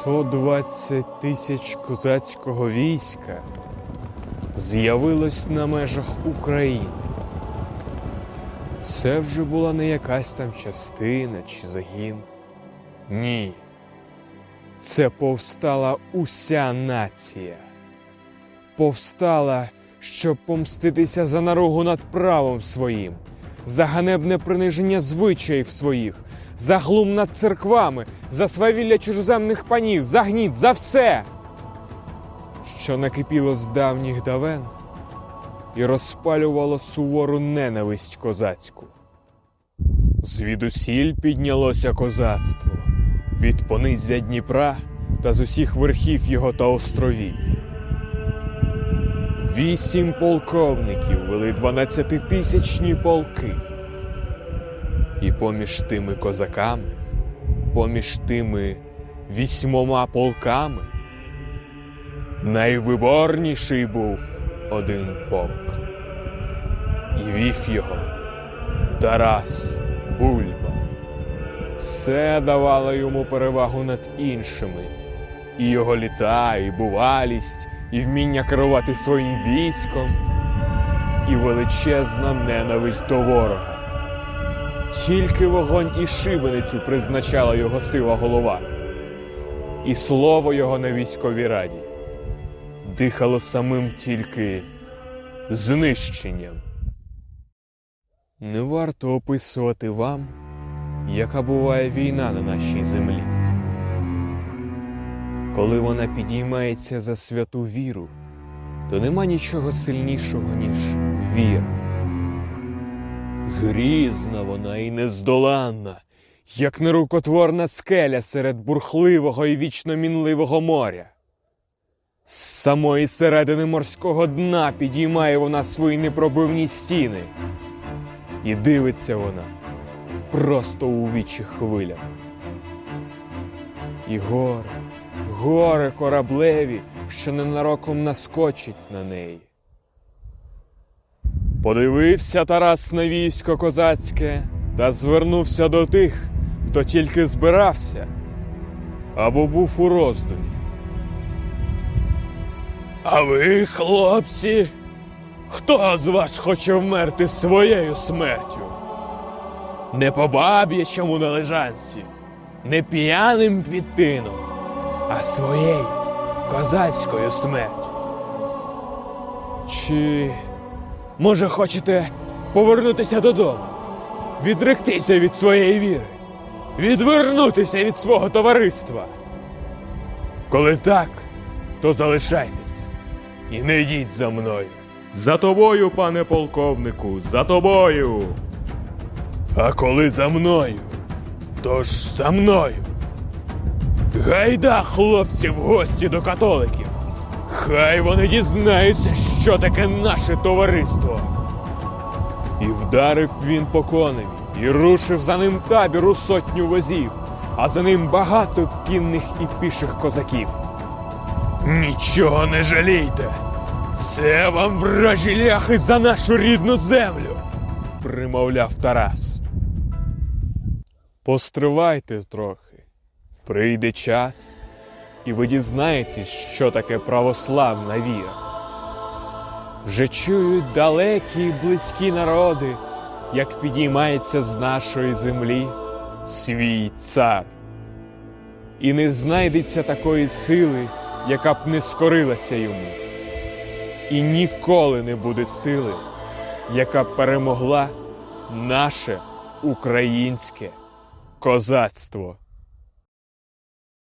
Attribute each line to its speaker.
Speaker 1: 120 тисяч козацького війська з'явилось на межах України. Це вже була не якась там частина чи загін. Ні. Це повстала уся нація. Повстала, щоб помститися за наругу над правом своїм, за ганебне приниження звичаїв своїх, за глум над церквами, за свавілля чужоземних панів, за гніт, за все, що накипіло з давніх давен і розпалювало сувору ненависть козацьку. Звідусіль піднялося козацтво від понизя Дніпра та з усіх верхів його та островів. Вісім полковників вели дванадцятитисячні полки. І поміж тими козаками, поміж тими вісьмома полками, найвиборніший був один полк. І вів його Тарас Бульба. Все давало йому перевагу над іншими. І його літа, і бувалість, і вміння керувати своїм військом, і величезна ненависть до ворога. Тільки вогонь і шибеницю призначала його сила голова, і слово його на військовій раді дихало самим тільки знищенням. Не варто описувати вам, яка буває війна на нашій землі. Коли вона підіймається за святу віру, то нема нічого сильнішого, ніж віра. Грізна вона і нездоланна, як нерукотворна скеля серед бурхливого і вічно мінливого моря. З самої середини морського дна підіймає вона свої непробивні стіни, і дивиться вона просто у вічі хвилям. І горе, горе кораблеві, що ненароком наскочить на неї. Подивився Тарас на військо козацьке та звернувся до тих, хто тільки збирався або був у роздумі. А ви, хлопці, хто з вас хоче вмерти своєю смертю? Не по баб'ячому на лежанці, не п'яним підтином, а своєю козацькою смертю. Чи може хочете повернутися додому, відректися від своєї віри, відвернутися від свого товариства? Коли так, то залишайтесь і не йдіть за мною. За тобою, пане полковнику, за тобою. А коли за мною, то ж за мною. Гайда, хлопці, в гості до католиків. Хай вони дізнаються, що таке наше товариство. І вдарив він по коневі, і рушив за ним табір у сотню возів, а за ним багато кінних і піших козаків. Нічого не жалійте. Це вам вражі ляхи за нашу рідну землю, примовляв Тарас. Постривайте трохи. Прийде час, і ви дізнаєтесь, що таке православна віра. Вже чують далекі і близькі народи, як підіймається з нашої землі свій цар. І не знайдеться такої сили, яка б не скорилася йому. І ніколи не буде сили, яка б перемогла наше українське козацтво.